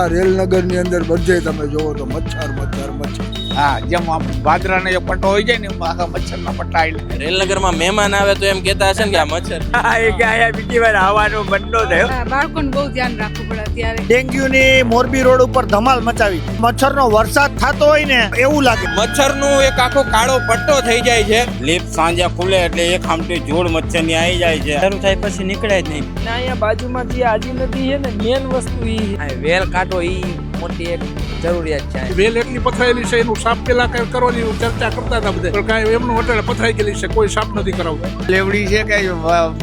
આખા રેલનગરની અંદર બધે તમે જોવો તો મચ્છર મચ્છર મચ્છર. હા જેમ આમ વાદરાને જે પટ્ટો હોય જાય ને એમ આખા મચ્છરના પટ્ટા આવી રેલનગરમાં મહેમાન આવે તો એમ કહેતા હશે ને કે આ મચ્છર. હા એ કે આયા બીજી વાર આવવાનો બંડો થયો. હા, બાળકોને બહુ ધ્યાન રાખવું પડે. અત્યારે ડેન્ગ્યુની મોરબી રોડ ઉપર ધમાલ મચાવી. મચ્છરનો વરસાદ થતો હોય ને એવું લાગે. મચ્છરનું એક આખો કાળો પટ્ટો થઈ જાય છે. લીપ સાંજે ખુલે એટલે એક આમટી જોડ મચ્છરની આવી જાય છે. શરૂ થાય પછી નીકળે જ નહીં. ને અહીંયા બાજુમાં જે આજી નદી છે ને મેન વસ્તુ ઈ વેલ કાંટો ઈ મોટી એક જરૂરિયાત છે વેલ એટલી પથરાયેલી છે એનું સાફ પેલા કઈ કરવાની ચર્ચા કરતા હતા બધા. પણ કાંઈ એમનું હોટેલ પથરાઈ ગયેલી છે કોઈ સાફ નથી કરાવતું. લેવડી છે કે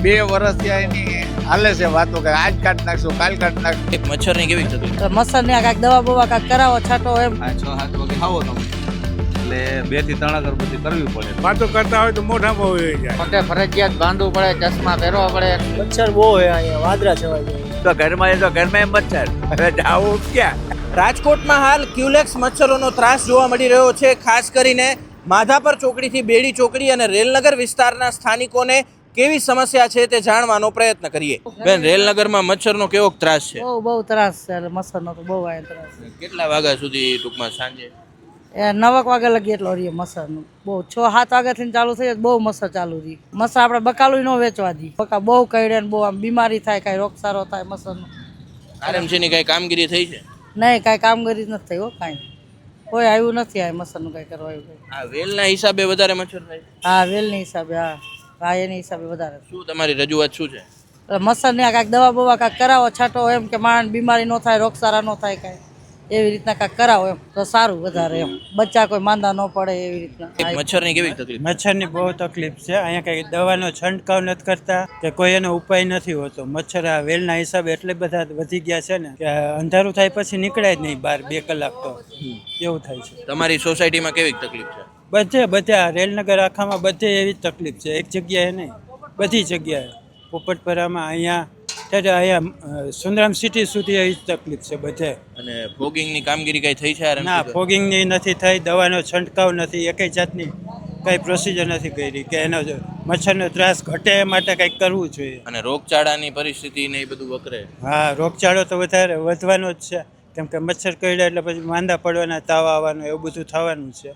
બે વર્ષ થયા એની હાલે છે વાતો કે આજ કાઢ નાખશું કાલ કાઢ નાખશું. એક મચ્છરની કેવી થતી? મચ્છર ને કાંઈક દવા બવા કાંઈક કરાવો છાંટો એમ. છ સાત વાગે ખાવો તમે. એટલે બેથી ત્રણ અગરબત્તી કરવી પડે. વાતો કરતા હોય તો મોઢામાં હોય જાય. મોટે ફરજિયાત બાંધવું પડે ચશ્મા પહેરવા પડે. મચ્છર બહુ હોય અહીંયા વાદરા છવાય જાય. તો ઘરમાં એ તો ઘરમાં મચ્છર હવે જાવું ક્યાં? રાજકોટમાં હાલ ક્યુલેક્સ મચ્છરોનો ત્રાસ જોવા મળી રહ્યો છે. ખાસ કરીને માધાપર ચોકડીથી બેડી ચોકડી અને રેલનગર વિસ્તારના સ્થાનિકોને કેવી સમસ્યા છે તે જાણવાનો પ્રયત્ન કરીએ. બેન રેલનગરમાં મચ્છરનો કેવો ત્રાસ છે? બહુ બહુ ત્રાસ છે મચ્છરનો તો બહુ આવે ત્રાસ કેટલા વાગ્યા સુધી ટૂંકમાં સાંજે? એ નવક વાગે લગી એટલો રહીએ મચ્છર બહુ છ સાત વાગ્યાથી ચાલુ થઈ જાય બહુ મચ્છર ચાલુ રહી. મચ્છર આપણે બકાલું ન વેચવા દી. બકા બહુ કઈડે ને બહુ આમ બીમારી થાય કાંઈ રોગસારો થાય મચ્છરનો. આરએમસીની કઈ કામગીરી થઈ છે? નહીં કાંઈ કામગીરી જ નથી થઈ હો કાંઈ. કોઈ આવ્યું નથી આ મચ્છર કાંઈ કરવા આવ્યું આ વેલના હિસાબે વધારે મચ્છર થાય? હા વેલની હિસાબે હા. હા એની હિસાબે વધારે. શું તમારી રજૂઆત શું છે? મચ્છર ને કાંઈક દવા બવા કાંઈક કરાવો છાંટો એમ કે માણસ બીમારી ન થાય રોગસારા ન થાય કાંઈ. એવી રીતના કાંઈક કરાવો એમ તો સારું વધારે એમ. બચ્ચા કોઈ માંદા ન પડે એવી રીતના. મચ્છરની કેવી તકલીફ? મચ્છરની બહુ તકલીફ છે. અહીંયા કઈ દવાનો છંટકાવ નથી કરતા કે કોઈ એનો ઉપાય નથી હોતો. મચ્છર આ વેલના હિસાબે એટલે બધા વધી ગયા છે ને કે અંધારું થાય પછી નીકળે જ નહીં બહાર બે કલાક તો. એવું થાય છે. તમારી સોસાયટીમાં કેવી તકલીફ છે? બધે બધે રેલનગર આખામાં બધે એવી તકલીફ છે. એક જગ્યાએ નહીં બધી જગ્યાએ. પોપટપરામાં અહીંયા ત્યારે અહીંયા સુંદરામ સિટી સુધી એવી તકલીફ છે બધે. અને ફોગિંગની કામગીરી કઈ થઈ છે ના ફોગિંગની નથી થઈ દવાનો છંટકાવ નથી એકેય જાતની કઈ પ્રોસિજર નથી કરી કે એનો મચ્છરનો ત્રાસ ઘટે એ માટે કંઈક કરવું જોઈએ. અને રોગચાળાની પરિસ્થિતિ ને એ બધું વકરે? હા રોગચાળો તો વધારે વધવાનો જ છે. કેમ કે મચ્છર કરડ્યા એટલે પછી માંદા પડવાના તાવ આવવાનું એવું બધું થવાનું છે.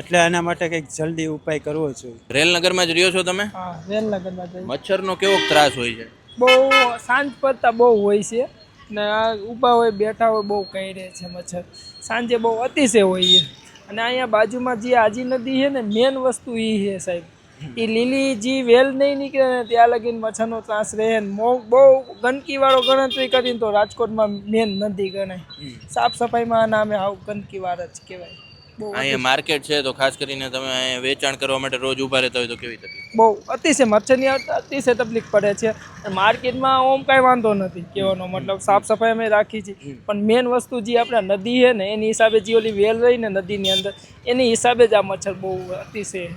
એટલે આના માટે કંઈક જલ્દી ઉપાય કરવો જોઈએ. રેલનગરમાં જ રહ્યો છો તમે? રેલનગરમાં મચ્છરનો કેવો ત્રાસ હોય છે? બહુ સાંજ પડતા બહુ હોય છે. ને આ ઊભા હોય બેઠા હોય બહુ કહી છે મચ્છર. સાંજે બહુ અતિશય હોય છે. અને અહીંયા બાજુમાં જે આજી નદી છે ને મેન વસ્તુ એ છે સાહેબ. એ લીલી જે વેલ નહીં નીકળે ને ત્યાં લગીને મચ્છરનો ત્રાસ રહે ને મો- બહુ ગંદકીવાળો ગણતરી કરીને તો રાજકોટમાં મેન નદી ગણાય. સાફ સફાઈમાં નામે આવું ગંદકીવાર જ કહેવાય. અહીંયા માર્કેટ છે તો ખાસ કરીને તમે અહીંયા વેચાણ કરવા માટે રોજ ઊભા રહેતા હોય તો કેવી તકલીફ? બહુ અતિશય મચ્છરની અતિશય તકલીફ પડે છે. માર્કેટમાં ઓમ કાંઈ વાંધો નથી કહેવાનો મતલબ સાફ સફાઈ અમે રાખી છે. પણ મેન વસ્તુ જે આપણા નદી છે ને એની હિસાબે જે ઓલી વેલ રહી ને નદીની અંદર એની હિસાબે જ આ મચ્છર બહુ અતિશય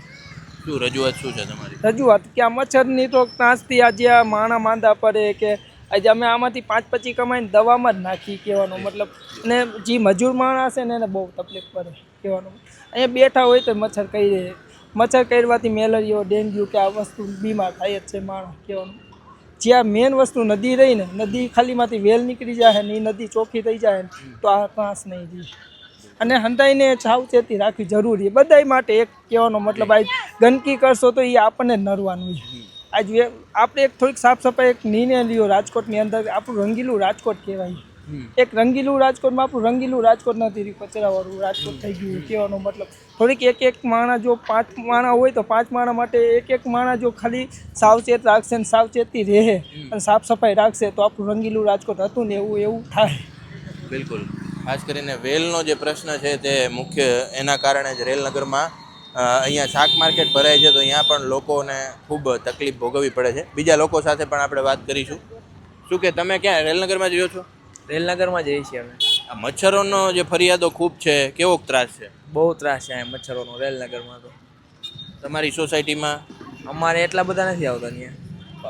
શું રજૂઆત શું છે તમારી? રજૂઆત કે આ મચ્છરની તો ત્રાસથી આજે આ માણા માંદા પડે કે આજે અમે આમાંથી પાંચ પચી કમાઈને દવામાં જ નાખી કહેવાનો મતલબ. અને જે મજૂર માણસ છે ને એને બહુ તકલીફ પડે. કહેવાનું. અહીંયા બેઠા હોય તો મચ્છર કહી દે. મચ્છર કરવાથી મેલેરિયો, ડેન્ગ્યુ કે આ વસ્તુ બીમાર થાય જ છે માણસ કહેવાનું. જ્યાં મેન વસ્તુ નદી રહી ને, નદી ખાલીમાંથી વેલ નીકળી જાય ને એ નદી ચોખ્ખી થઈ જાય ને, તો આ ત્રાસ નહીં રહી. અને હંતાઈને સાવચેતી રાખવી જરૂરી. બધાય માટે એક કહેવાનો મતલબ આજ ગંદકી કરશો તો એ આપણને નરવાનું છે. આજ આપણે એક થોડીક સાફ સફાઈ એક નિર્ણય લ્યો રાજકોટની અંદર. આપણું રંગીલું રાજકોટ કહેવાય. એક રંગીલું રાજકોટમાં આપણું રંગીલું રાજકોટ નથી રહ્યું કચરાવાળું રાજકોટ થઈ ગયું કહેવાનો મતલબ. થોડીક એક એક માણસ જો પાંચ માણસ હોય તો પાંચ માણા માટે એક એક માણસ જો ખાલી સાવચેત રાખશે ને સાવચેતી રહે અને સાફ સફાઈ રાખશે તો આપણું રંગીલું રાજકોટ હતું ને એવું એવું થાય. બિલકુલ. ખાસ કરીને વેલનો જે પ્રશ્ન છે તે મુખ્ય એના કારણે જ રેલનગરમાં અહીંયા શાક માર્કેટ ભરાય છે તો અહીંયા પણ લોકોને ખૂબ તકલીફ ભોગવવી પડે છે. બીજા લોકો સાથે પણ આપણે વાત કરીશું. શું કે તમે ક્યાં રેલનગરમાં જ રહ્યો છો? રેલનગરમાં જઈએ છીએ અમે. આ મચ્છરોનો જે ફરિયાદો ખૂબ છે કેવો ત્રાસ છે? બહુ ત્રાસ છે અહીંયા મચ્છરોનો રેલનગરમાં તો. તમારી સોસાયટીમાં? અમારે એટલા બધા નથી આવતા અહીંયા.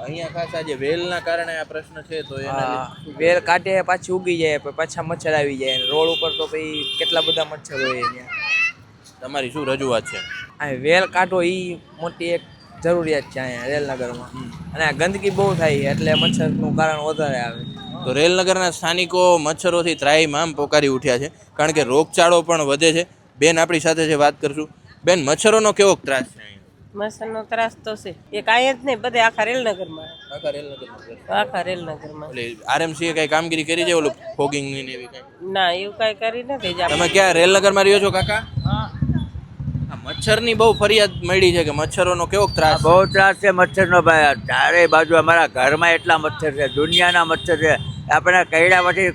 અહીંયા ખાસ આજે જે વેલના કારણે આ પ્રશ્ન છે તો એના વેલ કાટે પાછી ઉગી જાય પછી પાછા મચ્છર આવી જાય રોડ ઉપર તો પછી કેટલા બધા મચ્છર હોય અહીંયા. તમારી શું રજૂઆત છે? આ વેલ કાઢો એ મોટી એક જરૂરિયાત છે અહીંયા રેલનગરમાં. અને આ ગંદકી બહુ થાય એટલે મચ્છરનું કારણ વધારે આવે. તો રેલનગરના સ્થાનિકો મચ્છરોથી ત્રાહીમામ પોકારી ઉઠ્યા છે કારણ કે રોગચાળો પણ વધે છે. બેન આપણી સાથે છે વાત કરશું. બેન મચ્છરોનો કેવો ત્રાસ છે મચ્છરનો ત્રાસ તો છે. એ કાંઈ જ નહીં બધે આખા રેલનગરમાં. આખા રેલનગરમાં. આખા રેલનગરમાં. એટલે આરએમસીએ કઈ કામગીરી કરી છે ઓલું ફોગિંગની ને એવી કઈ? ના એવું કાંઈ કરી નથી તમે ક્યાં રેલનગરમાં રહ્યો છો કાકા? આ મચ્છરની બહુ ફરિયાદ મળી છે કે મચ્છરોનો કેવો ત્રાસ બહુ ત્રાસ છે મચ્છરનો ભાઈ. ચારે બાજુ અમારા ઘરમાં એટલા મચ્છર છે દુનિયાના મચ્છર છે. આપણે કૈડામાંથી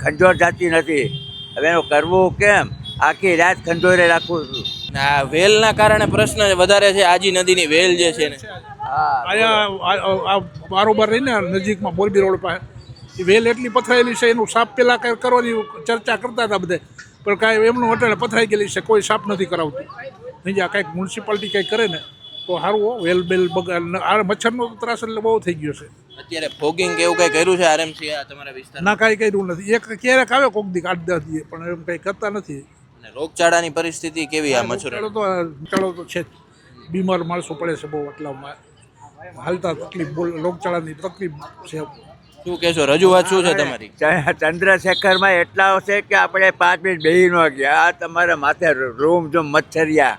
ખંજોર જાતી નથી. હવે એનું કરવું કેમ? આખી રાત ખંજોરે રાખું છું. આ વેલના કારણે પ્રશ્ન વધારે છે આજી નદીની વેલ જે છે ને. હા અહીંયા આ- આ- આ બારોબાર રહીને નજીકમાં મોરબી રોડ પાસે. એ વેલ એટલી પથરાયેલી છે એનું સાપ પેલા કઈ કરવાની ચર્ચા કરતા હતા બધે. પણ કાંઈ એમનું અટાણે પથરાઈ ગયેલી છે કોઈ સાપ નથી કરાવતું. બીજા કંઈક મ્યુનિસિપાલિટી કંઈક કરે ને તો સારું વેલ બેલ બગાડ આ મચ્છરનો ત્રાસ એટલે બહુ થઈ ગયો છે. અત્યારે ફોગિંગ કે એવું કઈ કર્યું છે આરએમસી આ તમારા વિસ્તારમાં? ના કાંઈ કર્યું નથી. એક ક્યારેક આવે કોક દી કાઢ દસ પણ એમ કંઈ કરતા નથી. અને રોગચાળાની પરિસ્થિતિ કેવી આ મચ્છરો? ચાલો તો ચાલો તો છે જ. બીમાર માણસો પડે છે બહુ એટલામાં હાલતા તકલીફ બોલ રોગચાળાની તકલીફ છે. શું કહેશો? રજૂઆત શું છે તમારી? ચ- ચંદ્રશેખરમાં એટલા છે કે આપણે પાંચ મિનિટ બેહી ન ગયા. આ તમારા માથે રૂમ જો મચ્છરિયા.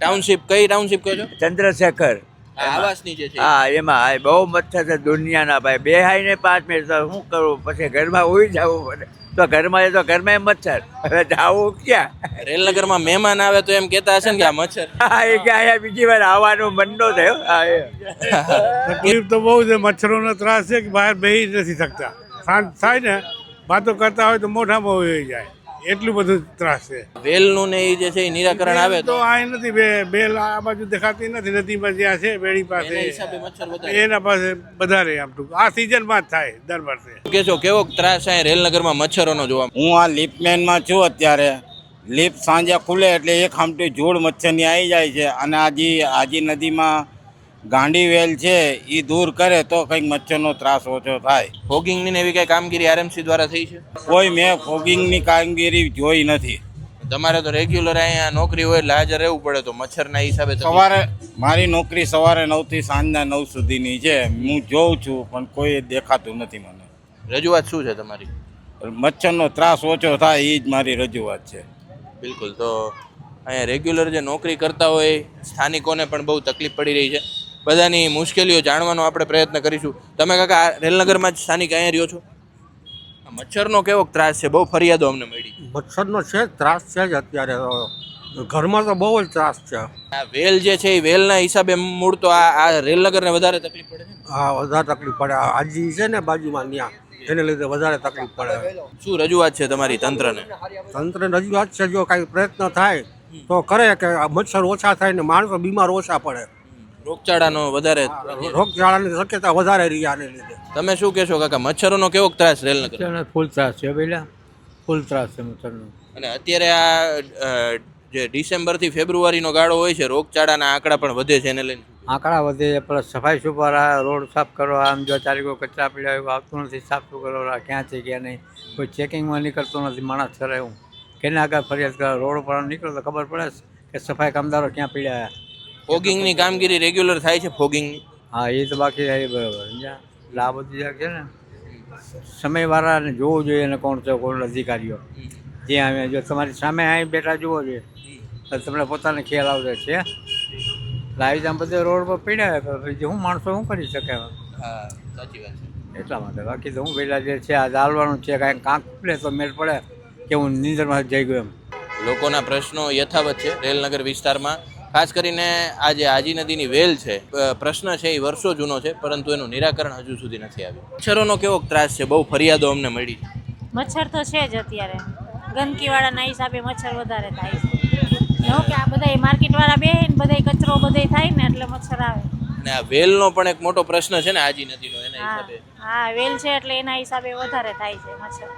ટાઉનશીપ કઈ ટાઉનશીપ કહો છો? ચંદ્રશેખર. આવાસની જે છે. હા એમાં હા બહુ મચ્છર છે દુનિયાના ભાઈ. બેહાય ને પાંચ મિનિટ તો શું કરવું પછી ઘરમાં ઉઈ જવું પડે તો ઘરમાં એ તો ઘરમાં મચ્છર હવે જાવું ક્યાં? રેલનગરમાં મહેમાન આવે તો એમ કેતા હશે ને કે આ મચ્છર. હા એ કે અહીંયા બીજી વાર આવવાનું મંડો નો થયો હા એ. તકલીફ તો બહુ છે મચ્છરોનો ત્રાસ છે કે બહાર બેસી નથી શકતા. સાંજ થાય ને વાતો કરતા હોય તો મોઢામાં હોય જાય. એટલું બધું ત્રાસ છે. વેલનું ને એ જે છે એ નિરાકરણ આવે તો? આ નથી બે બેલ આ બાજુ દેખાતી નથી નદીમાં જ્યાં છે બેડી પાસે મચ્છર એના પાસે વધારે આમ ટૂંક. આ સિઝનમાં જ થાય દર વર્ષે. કે કહેશો કેવો ત્રાસ છે રેલનગરમાં મચ્છરોનો જોવા? હું આ લિપમેનમાં છું અત્યારે. લીપ સાંજે ખુલે એટલે એક આમટી જોડ મચ્છરની આવી જાય છે. અને આજી આજી નદીમાં ગાંડી વેલ છે એ દૂર કરે તો કંઈક મચ્છરનો ત્રાસ ઓછો થાય. ફોગિંગની ને એવી કઈ કામગીરી આરએમસી દ્વારા થઈ છે? કોઈ મેં ફોગિંગની કામગીરી જોઈ નથી. તમારે તો રેગ્યુલર અહીંયા નોકરી હોય એટલે હાજર રહેવું પડે તો મચ્છરના હિસાબે સવારે મારી નોકરી સવારે નવથી સાંજના નવ સુધીની છે. હું જોઉં છું પણ કોઈ દેખાતું નથી મને. રજૂઆત શું છે તમારી? મચ્છરનો ત્રાસ ઓછો થાય એ જ મારી રજૂઆત છે. બિલકુલ તો અહીંયા રેગ્યુલર જે નોકરી કરતા હોય સ્થાનિકોને પણ બહુ તકલીફ પડી રહી છે. બધાની મુશ્કેલીઓ જાણવાનો આપણે પ્રયત્ન કરીશું. તમે કાકા રેલનગરમાં જ સ્થાનિક અહીંયા રહ્યો છો? મચ્છરનો કેવો ત્રાસ છે? બહુ ફરિયાદો અમને મળી. મચ્છરનો છે ત્રાસ છે જ અત્યારે. ઘરમાં તો બહુ જ ત્રાસ છે. આ વેલ જે છે એ વેલના હિસાબે મૂળ તો આ આ રેલનગરને વધારે તકલીફ પડે છે હા વધારે તકલીફ પડે. આજી છે ને બાજુમાં ત્યાં એને લીધે વધારે તકલીફ પડે. શું રજૂઆત છે તમારી તંત્રને? તંત્ર રજૂઆત છે જો કાંઈ પ્રયત્ન થાય તો કરે કે આ મચ્છર ઓછા થાય ને માણસો બીમાર ઓછા પડે. રોગચાળાનો વધારે રોગચાળાની શક્યતા વધારે રહી આને લીધે. તમે શું કહેશો કાકા? મચ્છરોનો કેવો ત્રાસ રેલનગર? ફૂલ ત્રાસ છે પેલા ફૂલ ત્રાસ છે મચ્છરનો. અને અત્યારે આ જે ડિસેમ્બરથી ફેબ્રુઆરીનો ગાળો હોય છે રોગચાળાના આંકડા પણ વધે છે એને લઈને. આંકડા વધે પ્લસ સફાઈ સુપારા રોડ સાફ કરવા આમ જો ચારે કોઈ કચરા પીડા એવું આવતું નથી સાફ કરવા ક્યાં છે ક્યાં નહીં. કોઈ ચેકિંગમાં નીકળતો નથી માણસ કરે એવું. કેને આગળ ફરિયાદ કરે રોડ પર નીકળો તો ખબર પડે છે કે સફાઈ કામદારો ક્યાં પીડ્યા. ફોગિંગની કામગીરી રેગ્યુલર થાય છે ફોગિંગની? હા એ તો બાકી એ બરાબર. આ બધી જે છે ને સમયવાળાને જોવું જોઈએ ને કોણ છે કોણ અધિકારીઓ. ત્યાં અમે જો તમારી સામે અહીં બેઠા જોવો જોઈએ તો તમને પોતાને ખ્યાલ આવશે છે લાવી આમ બધે રોડ પર પીડ્યા પછી હું માણસો શું કરી શકે હા સાચી વાત છે. એટલા માટે. બાકી તો હું પેલા જે છે આ ચાલવાનું છે કાંઈ કાંક પડે તો મેળ પડે કે હું નિંદરમાં જઈ ગયો એમ. લોકોના પ્રશ્નો યથાવત છે. રેલનગર વિસ્તારમાં ખાસ કરીને આ જે આજી નદીની વેલ છે પ્રશ્ન છે એ વર્ષો જૂનો છે પરંતુ એનું નિરાકરણ હજુ સુધી નથી આવ્યું. મચ્છરોનો કેવો ત્રાસ છે? બહુ ફરિયાદો અમને મળી છે. મચ્છર તો છે જ અત્યારે. ગંદકીવાળાના હિસાબે મચ્છર વધારે થાય છે. કે આ બધા માર્કેટવાળા બે ને બધા કચરો બધે થાય ને એટલે મચ્છર આવે. અને આ વેલનો પણ એક મોટો પ્રશ્ન છે ને આજી નદીનો એના હિસાબે. હા વેલ છે એટલે એના હિસાબે વધારે થાય છે મચ્છર.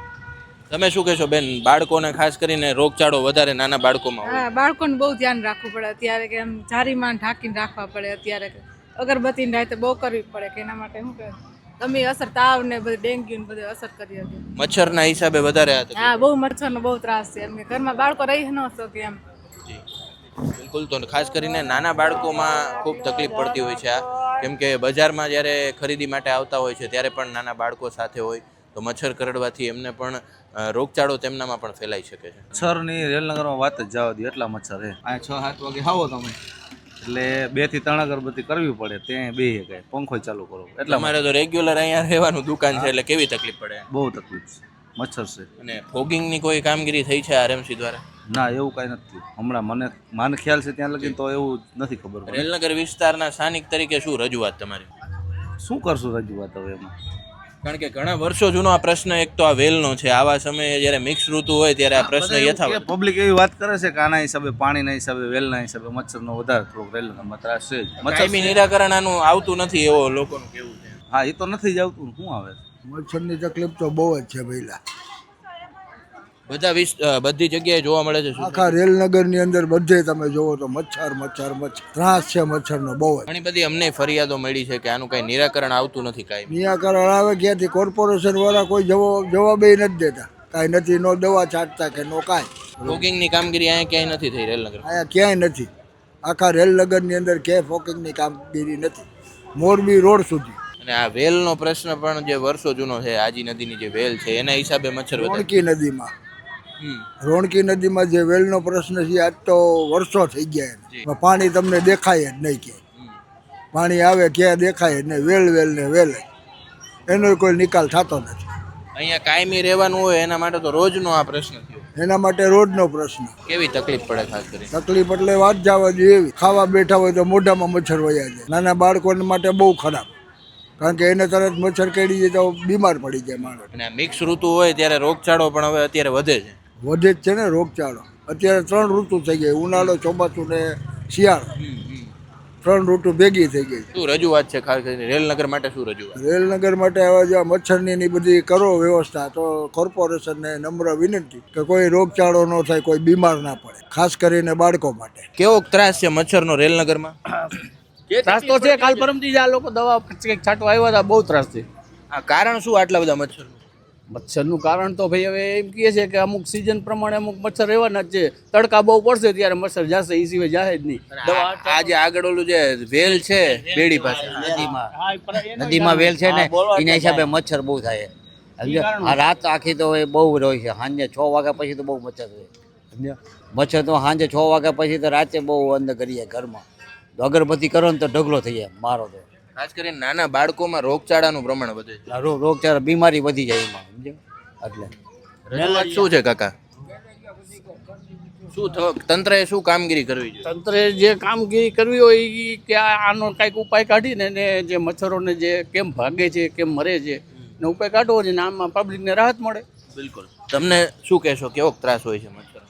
તમે શું કહેશો બેન બાળકોને ખાસ કરીને રોગચાળો વધારે નાના બાળકોમાં હોય. હા બાળકોને બહુ ધ્યાન રાખવું પડે. અત્યારે કે એમ જારીમાં ઢાંકીને રાખવા પડે. અત્યારે અગરબત્તી ને તો બહુ કરવી પડે કે એના માટે શું કહે તમે અસર તાવ ને બધી ડેન્ગ્યુ ને બધું અસર કરી હતી. મચ્છરના હિસાબે વધારે હા બહુ મચ્છરનો બહુ ત્રાસ છે. એમ કે ઘરમાં બાળકો રહી ન શકે એમ. બિલકુલ તો ખાસ કરીને નાના બાળકોમાં ખૂબ તકલીફ પડતી હોય છે આ. કેમ કે બજારમાં જ્યારે ખરીદી માટે આવતા હોય છે ત્યારે પણ નાના બાળકો સાથે હોય તો મચ્છર કરડવાથી એમને પણ રોગચાળો તેમનામાં પણ ફેલાઈ શકે છે. મચ્છરની રેલનગરમાં વાત જ જવા દે એટલા મચ્છર છે. અહીંયા છ સાત વાગે આવો તમે. એટલે બેથી ત્રણ અગરબત્તી કરવી પડે ત્યાં બે શકાય પંખો ચાલુ કરો. એટલે અમારે તો રેગ્યુલર અહીંયા રહેવાનું દુકાન છે એટલે કેવી તકલીફ પડે? બહુ તકલીફ છે. મચ્છર છે. અને ફોગિંગની કોઈ કામગીરી થઈ છે આરએમસી દ્વારા? ના એવું કાંઈ નથી હમણાં મને મને ખ્યાલ છે ત્યાં લગી તો એવું નથી ખબર પડે રેલનગર વિસ્તારના સ્થાનિક તરીકે શું રજૂઆત તમારી? શું કરશું રજૂઆત હવે એમાં? કારણ કે ઘણા વર્ષો જૂનો આ પ્રશ્ન એક તો આ વેલનો છે. આવા સમયે જ્યારે મિક્સ ઋતુ હોય ત્યારે આ પ્રશ્ન યથાવત. પબ્લિક એવી વાત કરે છે કે આના હિસાબે પાણીના હિસાબે વેલના હિસાબે મચ્છરનો વધારે થોડોક રેલનગરમાં ત્રાસ છે જ. કાયમી મચ્છર નિરાકરણ આનું આવતું નથી એવો લોકોનું કેવું છે? હા એ તો નથી જ આવતું. શું આવે? મચ્છરની તકલીફ તો બહુ જ છે પહેલા. બધા વિસ બધી જગ્યાએ જોવા મળે છે આખા રેલનગરની અંદર બધે તમે જોવો તો મચ્છર મચ્છર મચ્છર. ત્રાસ છે મચ્છરનો બહુ ઘણી બધી અમને ફરિયાદો મળી છે કે આનું કઈ નિરાકરણ આવતું નથી કાંઈ. નિરાકરણ આવે ક્યાંથી? કોર્પોરેશન વાળા કોઈ જવાબ જવાબ નથી દેતા. કાંઈ નથી નો દવા છાંટતા કે નો કાંઈ. ફોગિંગની કામગીરી અહીંયા ક્યાંય નથી થઈ રેલનગર અહીંયા ક્યાંય નથી. આખા રેલનગરની અંદર ક્યાંય ફોકિંગની કામગીરી નથી. મોરબી રોડ સુધી. અને આ વેલનો પ્રશ્ન પણ જે વર્ષો જૂનો છે આજી નદીની જે વેલ છે એના હિસાબે મચ્છર વધે રોણકી નદીમાં. રોણકી નદીમાં જે વેલનો પ્રશ્ન છે આજ તો વર્ષો થઈ ગયા. પણ તમને દેખાય જ નહીં કે પાણી આવે ક્યાં દેખાય નહીં. વેલ વેલ ને વેલ એનો કોઈ નિકાલ થતો નથી. અહીંયા કાયમી રહેવાનું હોય એના માટે તો રોજનો આ પ્રશ્ન થયો. એના માટે રોડનો પ્રશ્ન. કેવી તકલીફ પડે ખાસ કરી તકલીફ એટલે વાત જવા જોઈએ એવી ખાવા બેઠા હોય તો મોઢામાં મચ્છર વયા જાય. નાના બાળકોને માટે બહુ ખરાબ. કારણ કે એને તરત મચ્છર કેડી જાય તો બીમાર પડી જાય માણસ. અને મિક્સ ઋતુ હોય ત્યારે રોગચાળો પણ હવે અત્યારે વધે છે. વધે જ છે ને રોગચાળો. અત્યારે ત્રણ ઋતુ થઈ ગઈ. ઉનાળો ચોમાસું ને શિયાળો. ત્રણ ઋતુ ભેગી થઈ ગઈ. શું રજૂઆત છે ખાસ કરીને? રેલનગર માટે શું રજૂઆત? રેલનગર માટે હવે જો મચ્છરની ની બધી કરો વ્યવસ્થા તો કોર્પોરેશનને નમ્ર વિનંતી કે કોઈ રોગચાળો ન થાય કોઈ બીમાર ના પડે ખાસ કરીને બાળકો માટે. કેવો ત્રાસ છે મચ્છરનો રેલનગરમાં? ત્રાસ તો છે કાલ પરમથી જ આ લોકો દવા છાંટવા આવ્યા હતા બહુ ત્રાસ છે. આ કારણ શું આટલા બધા મચ્છર મચ્છરનું કારણ તો ભાઈ હવે એમ કહે છે કે અમુક સિઝન પ્રમાણે અમુક મચ્છર રહેવાના જ છે. તડકા બહુ પડશે ત્યારે મચ્છર જશે એ સિવાય જાહે જ નહીં. આજે આગળ ઓલું જે વેલ છે બેડી પાસે નદીમાં. નદીમાં વેલ છે ને એના હિસાબે મચ્છર બહુ થાય. સમજ્યા? આ રાત આખી તો એ બહુ રહે છે સાંજે છ વાગ્યા પછી તો બહુ મચ્છર હોય સમજ્યા? મચ્છર તો સાંજે છ વાગ્યા પછી તો રાતે બહુ અંદર કરીએ ઘરમાં. તો અગરબત્તી કરો ને તો ઢગલો થઈ જાય મારો તો. ખાસ કરીને નાના બાળકોમાં રોગચાળાનું પ્રમાણ વધે છે. આ રો- રોગચાળા બીમારી વધી જાય એમાં સમજ્યો? એટલે. રજૂઆત શું છે કાકા? શું થ- તંત્રએ શું કામગીરી કરવી જોઈએ? તંત્રે જે કામગીરી કરવી હોય એ કે આ- આનો કાંઈક ઉપાય કાઢીને ને જે મચ્છરોને જે કેમ ભાગે છે કેમ મરે છે ને ઉપાય કાઢવો છે ને આમાં પબ્લિકને રાહત મળે. બિલકુલ. તમને શું કહેશો કેવો ત્રાસ હોય છે મચ્છર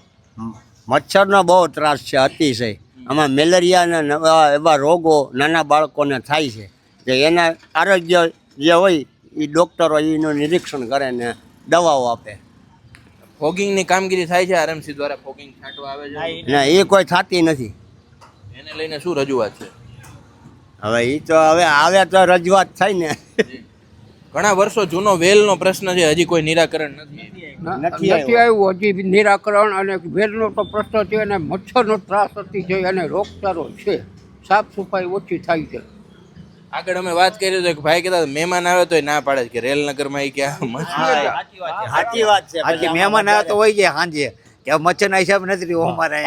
મચ્છરનો બહુ ત્રાસ છે અતિશય. આમાં મેલેરિયાના નવા એવા રોગો નાના બાળકોને થાય છે. કે એના આરોગ્ય જે હોય એ ડૉક્ટરો એનું નિરીક્ષણ કરે ને દવાઓ આપે. ફોગિંગની કામગીરી થાય છે? આરએમસી દ્વારા ફોગિંગ છાંટવા આવે છે? ને એ કોઈ થતી નથી. એને લઈને શું રજૂઆત છે? હવે એ તો હવે આવે તો રજૂઆત થાય ને. ઘણા વર્ષો જૂનો વેલનો પ્રશ્ન છે હજી કોઈ નિરાકરણ નથી. નથી આવ્યું. હજી નિરાકરણ અને વેરનો તો પ્રશ્ન છે અને મચ્છરનો ત્રાસ અતિશય અને રોગચાળો છે. સાફ સફાઈ ઓછી થાય છે. આગળ અમે વાત કરી તો કે ભાઈ કહેતા મહેમાન આવે તો ના પાડે. છે કે રેલનગરમાં એ ક્યાં મચ્છર. સાચી વાત છે. આજે મહેમાન આવ્યા તો હોય જાય સાંજે કે મચ્છરના હિસાબ નથી રહ્યો અમારે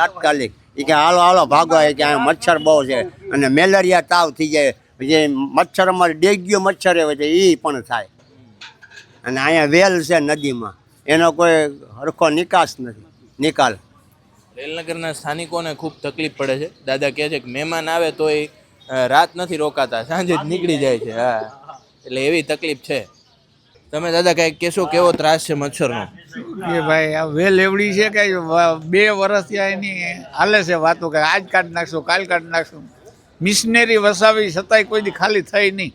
તાત્કાલિક. એ કે હાલો હાલો ભાગો કે આ મચ્છર બહુ છે. અને મેલેરિયા તાવ થઈ જાય. જે મચ્છર અમારે ડેગ્યો મચ્છર હોય છે એ પણ થાય. અને અહીંયા વેલ છે નદીમાં. એનો કોઈ હરખો નિકાસ નથી. નિકાલ. રેલનગરના સ્થાનિકોને ખૂબ તકલીફ પડે છે. દાદા કહે છે કે મહેમાન આવે તો એ રાત નથી રોકાતા સાંજે જ નીકળી જાય છે. હા. એટલે એવી તકલીફ છે. તમે દાદા કઈ કેશો કેવો ત્રાસ છે મચ્છરનો? કે ભાઈ આ વેલ એવડી છે કે બે વર્ષ ત્યાં એની હાલે છે વાતો કે આજ કાઢી નાખશું કાલ કાઢી નાખશું. મિશનરી વસાવી છતાંય કોઈ દી ખાલી થઈ નહીં.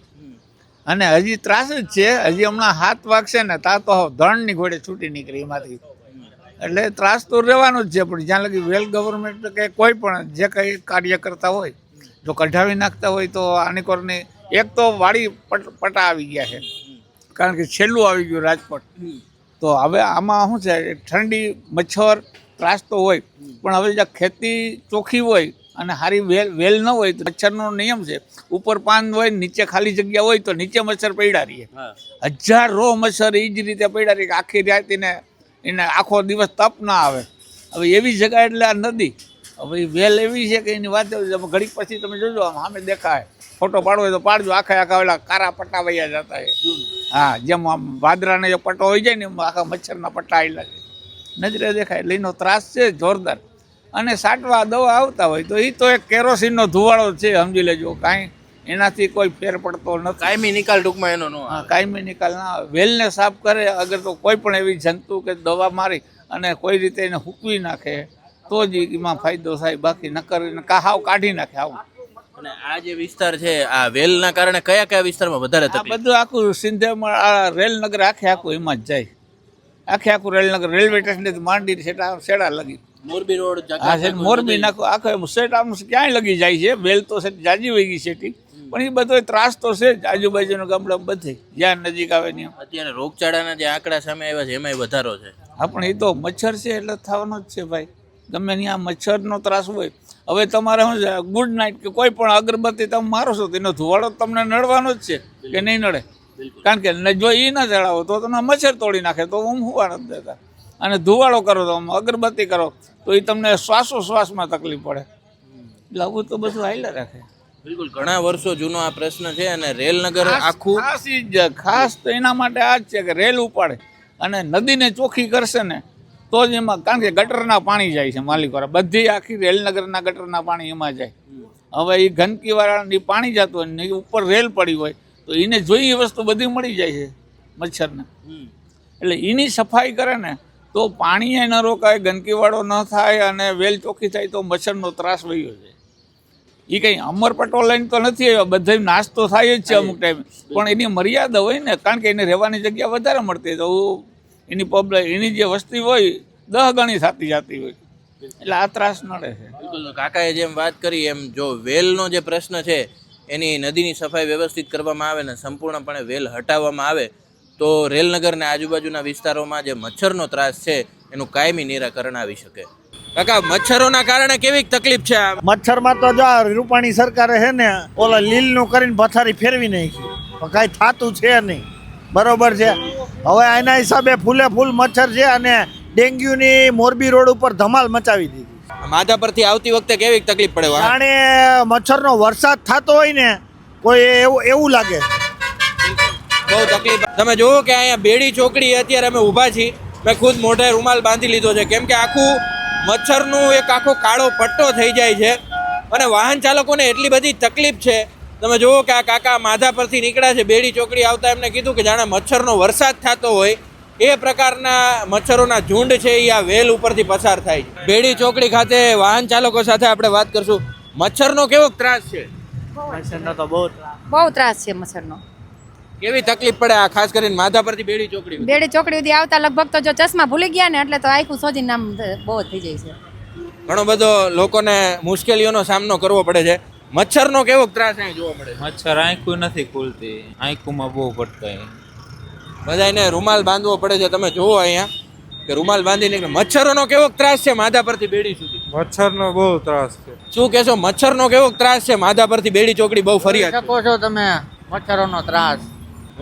અને હજી ત્રાસ જ છે. હજી હમણાં હાથ વાગશે ને તા તો ધણની ઘોડે છૂટી નીકળી એમાંથી. એટલે ત્રાસ તો રહેવાનો જ છે, પણ જ્યાં લગી વેલ ગવર્મેન્ટ કે કોઈ પણ જે કંઈ કાર્ય કરતા હોય, જો કઢાવી નાખતા હોય તો આની કોરની એક તો વાડી પટ, પટા આવી ગયા છે. કારણ કે છેલ્લું આવી ગયું રાજકોટ. તો હવે આમાં શું છે, ઠંડી, મચ્છર, ત્રાસ તો હોય. પણ હવે જ્યાં ખેતી ચોખ્ખી હોય અને હારી વેલ વેલ ન હોય તો મચ્છરનો નિયમ છે. ઉપર પાન હોય નીચે ખાલી જગ્યા હોય તો નીચે મચ્છર પડ્યા રહીએ હજારો મચ્છર એ જ રીતે પડ્યા રહીએ કે આખી રાત એને એને આખો દિવસ તપ ના આવે. હવે એવી જગ્યા એટલે આ નદી. હવે વેલ એવી છે કે એની વાત. ઘડીક પછી તમે જોજો આમ સામે દેખાય. ફોટો પાડવો હોય તો પાડજો આખા આખા ઓલા કારા પટ્ટા વૈયા જતા હોય. હા જેમ આમ વાદરાને જે પટ્ટો હોય જાય ને એમ આખા મચ્છરના પટ્ટા આવેલા છે. નજરે દેખાય એટલે એનો ત્રાસ છે જોરદાર. અને સાટવા દવા આવતા હોય તો એ તો એક કેરોસીનનો ધુવાળો છે સમજી લેજો. કાંઈ એનાથી કોઈ ફેર પડતો નથી. કાયમી નિકાલ ટૂંકમાં એનો નો હા કાયમી નિકાલ ના વેલને સાફ કરે અગર તો કોઈ પણ એવી જંતુ કે દવા મારી અને કોઈ રીતે એને હૂકવી નાખે તો જ એમાં ફાયદો થાય. બાકી ન એને કાહાવ કાઢી નાખે આવું. અને આ જે વિસ્તાર છે આ વેલના કારણે કયા કયા વિસ્તારમાં વધારે તકલીફ? બધું આખું સિંધેમાં આ રેલનગર આખે આખું એમાં જ જાય. આખે આખું રેલનગર રેલવે સ્ટેશનથી માંડી સેટા શેડા લગી. મોરબી રોડ હા છે મોરબી નાખો આખો સેટ આમ ક્યાંય લગી જાય છે વેલ તો સેટ જાજી વહી ગઈ સેટી પણ એ બધો ત્રાસ તો છે જ આજુબાજુના ગામડા બધે જ્યાં નજીક આવે ને અત્યારે રોગચાળાના જે આંકડા સામે આવ્યા છે એમાંય વધારો છે. હા પણ એ તો મચ્છર છે એટલે થવાનો જ છે ભાઈ. ગમે ત્યાં મચ્છરનો ત્રાસ હોય. હવે તમારે શું છે ગુડ નાઇટ કે કોઈ પણ અગરબત્તી તમે મારો છો તેનો ધુવાડો તમને નડવાનો જ છે કે નહીં નડે? કારણ કે જો એ ના જળાવો તો તમને મચ્છર તોડી નાખે તો હું હુવા નથી દેતા અને ધુવાડો કરો તો અગરબત્તી કરો. તો એ તમને શ્વાસોશ્વાસમાં તકલીફ પડે. એટલે આવું તો બધું હાલ્યા રાખે. બિલકુલ ઘણા વર્ષો જૂનો આ પ્રશ્ન છે અને રેલનગર આખું ખાસ જ ખાસ તો એના માટે આ જ છે કે રેલ ઉપાડે અને નદીને ચોખ્ખી કરશે ને તો જ એમાં કારણ કે ગટરના પાણી જાય છે માલિકવાળા બધી આખી રેલનગરના ગટરના પાણી એમાં જાય. હવે એ ગંદકીવાળાની પાણી જતું હોય ને ઉપર રેલ પડી હોય તો એને જોઈ એ વસ્તુ બધી મળી જાય છે મચ્છરને. એટલે એની સફાઈ કરે ને તો પાણી એ ન રોકાય ગંદકીવાળો ન થાય અને વેલ ચોખ્ખી થાય તો મચ્છરનો ત્રાસ વયો જાય. એ કંઈ અમર લઈને તો નથી આવ્યા બધા નાસ્તો થાય જ છે અમુક ટાઈમે. પણ એની મર્યાદા હોય ને કારણ કે એને રહેવાની જગ્યા વધારે મળતી તો એની પબ્લિક એની જે વસ્તી હોય દહ ગણી થતી જતી હોય. એટલે આ ત્રાસ નડે છે. બિલકુલ કાકાએ જેમ વાત કરી એમ જો વેલનો જે પ્રશ્ન છે એની નદીની સફાઈ વ્યવસ્થિત કરવામાં આવે ને સંપૂર્ણપણે વેલ હટાવવામાં આવે તો રેલનગર ને આજુબાજુના વિસ્તારોમાં જે મચ્છરનો ત્રાસ છે એનું કાયમી નિરાકરણ આવી શકે. કાકા મચ્છરોના કારણે કેવી તકલીફ છે મચ્છરમાં તો જો રૂપાણી સરકારે છે ને ઓલા લીલનું કરીને પથારી ફેરવી નાખી. કાંઈ થતું છે નહીં. બરોબર છે? હવે એના હિસાબે ફૂલે ફૂલ મચ્છર છે અને ડેન્ગ્યુની મોરબી રોડ ઉપર ધમાલ મચાવી દીધી. માધા પરથી આવતી વખતે કેવી તકલીફ પડે? જાણે મચ્છરનો વરસાદ થતો હોય ને કોઈ એવું એવું લાગે. બહુ તકલીફ. તમે જુઓ કે અહીંયા બેડી ચોકડી અત્યારે અમે ઊભા છીએ. મેં ખુદ મોઢે રૂમાલ બાંધી લીધો છે. કેમ કે આખું મચ્છરનું એક આખો કાળો પટ્ટો થઈ જાય છે. અને વાહન ચાલકોને એટલી બધી તકલીફ છે. તમે જુઓ કે આ કાકા માધા પરથી નીકળ્યા છે. બેડી ચોકડી આવતા એમને કીધું કે જાણે મચ્છરનો વરસાદ થતો હોય. એ પ્રકારના મચ્છરોના ઝુંડ છે એ આ વેલ ઉપરથી પસાર થાય છે. બેડી ચોકડી ખાતે વાહન ચાલકો સાથે આપણે વાત કરશું. મચ્છરનો કેવો ત્રાસ છે? મચ્છરનો તો બહુ બહુ ત્રાસ છે મચ્છરનો. કેવી તકલીફ પડે આ? ખાસ કરીને માધા પરથી બેડી ચોકડી બેડી ચોકડી સુધી આવતા લગભગ તો જો ચશ્મા ભૂલી ગયા ને એટલે તો આખું સોજી નામ બહુ જ થઈ જાય છે. ઘણો બધો લોકોને મુશ્કેલીઓનો સામનો કરવો પડે છે. મચ્છરનો કેવો ત્રાસ અહીં જોવા મળે છે? મચ્છર આંખું નથી ખુલતી. આંખુમાં બહુ ભટકાય. બધાને રૂમાલ બાંધવો પડે છે. તમે જુઓ અહીંયા કે રૂમાલ બાંધીને નીકળે. મચ્છરોનો કેવો ત્રાસ છે માધા પરથી બેડી સુધી? મચ્છરનો બહુ ત્રાસ છે. શું કહેશો? મચ્છરનો કેવો ત્રાસ છે? માધા પરથી બેડી ચોકડી બહુ ફરિયાદ છે. શકો છો તમે. મચ્છરોનો ત્રાસ.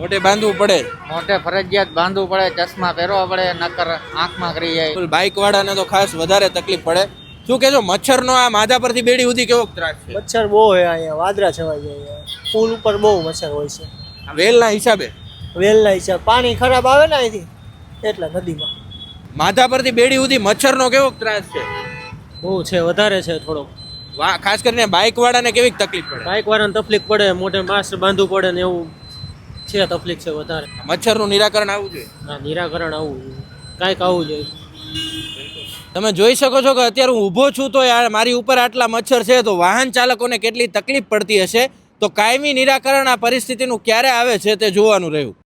મોઢે બાંધવું પડે. મોઢે ફરજિયાત બાંધવું પડે ચશ્મા પહેરવા પડે નકર આંખમાં કરી જાય. બાઇક વાળાને તો ખાસ વધારે તકલીફ પડે. શું કહેશો મચ્છરનો આ માધા પરથી બેડી સુધી કેવો ત્રાસ છે? મચ્છર બહુ હોય અહીંયા વાદરા છવાઈ જાય પુલ ઉપર બહુ મચ્છર હોય છે. આ વેલના હિસાબે? વેલના હિસાબ. પાણી ખરાબ આવે ને અહીંથી એટલે નદીમાં. માથા પરથી બેડી સુધી મચ્છરનો કેવો ત્રાસ છે? બહુ છે વધારે છે થોડોક. ખાસ કરીને બાઇક વાળાને કેવી તકલીફ પડે? બાઇક વાળાને તકલીફ પડે મોઢે માસ્ક બાંધવું પડે ને એવું. છે તકલીફ છે વધારે. મચ્છરનું નિરાકરણ આવવું જોઈએ. ના નિરાકરણ આવું કાંઈક આવવું જોઈએ. તમે જોઈ શકો છો કે અત્યારે હું ઊભો છું તો યાર મારી ઉપર આટલા મચ્છર છે તો વાહન ચાલકોને કેટલી તકલીફ પડતી હશે? તો કાયમી નિરાકરણ આ પરિસ્થિતિનું ક્યારે આવે છે તે જોવાનું રહ્યું?